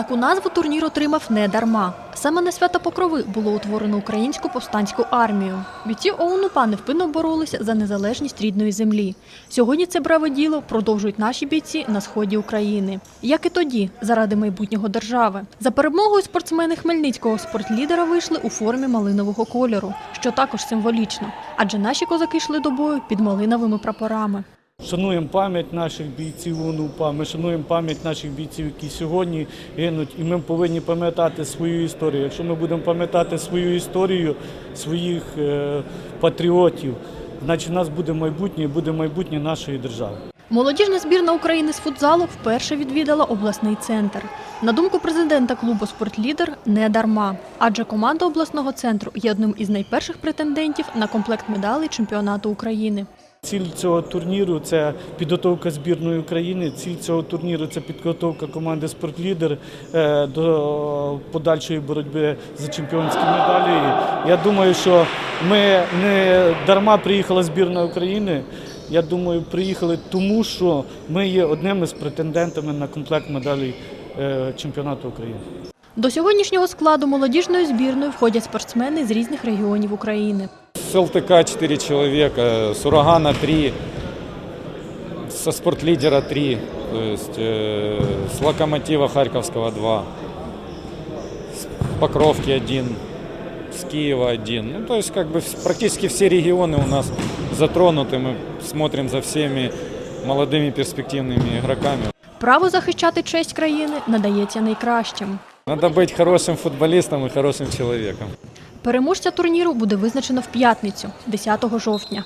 Таку назву турнір отримав не дарма. Саме на свята Покрови було утворено українську повстанську армію. Бійці ОУН-УПА невпинно боролися за незалежність рідної землі. Сьогодні це браве діло продовжують наші бійці на сході України. Як і тоді, заради майбутнього держави. За перемогою спортсмени Хмельницького спортлідера вийшли у формі малинового кольору, що також символічно, адже наші козаки йшли до бою під малиновими прапорами. Шануємо пам'ять наших бійців УНУПА, ми шануємо пам'ять наших бійців, які сьогодні гинуть, і ми повинні пам'ятати свою історію. Якщо ми будемо пам'ятати свою історію, своїх е, патріотів, значить у нас буде майбутнє і буде майбутнє нашої держави. Молодіжна збірна України з футзалу вперше відвідала обласний центр. На думку президента клубу «Спортлідер» не дарма, адже команда обласного центру є одним із найперших претендентів на комплект медалей чемпіонату України. Ціль цього турніру це підготовка збірної України. Ціль цього турніру це підготовка команди «Спортлідер» е, до подальшої боротьби за чемпіонські медалі. Я думаю, що ми не дарма приїхала збірна України. Я думаю, приїхали тому, що ми є одним із претендентами на комплект медалей е, чемпіонату України. До сьогоднішнього складу молодіжної збірної входять спортсмени з різних регіонів України С ЛТК 4 человека, с Урагана 3, со спортлидера 3, то есть э, с Локомотива Харьковского 2, с Покровки 1, с Киева 1. Ну, то есть как бы вс- практически все регионы у нас затронуты. Мы смотрим за всеми молодыми перспективными игроками. Право захищати честь країни надається найкращим. Надо быть хорошим футболистом и хорошим человеком. Переможця турніру буде визначено в п'ятницю, 10 жовтня.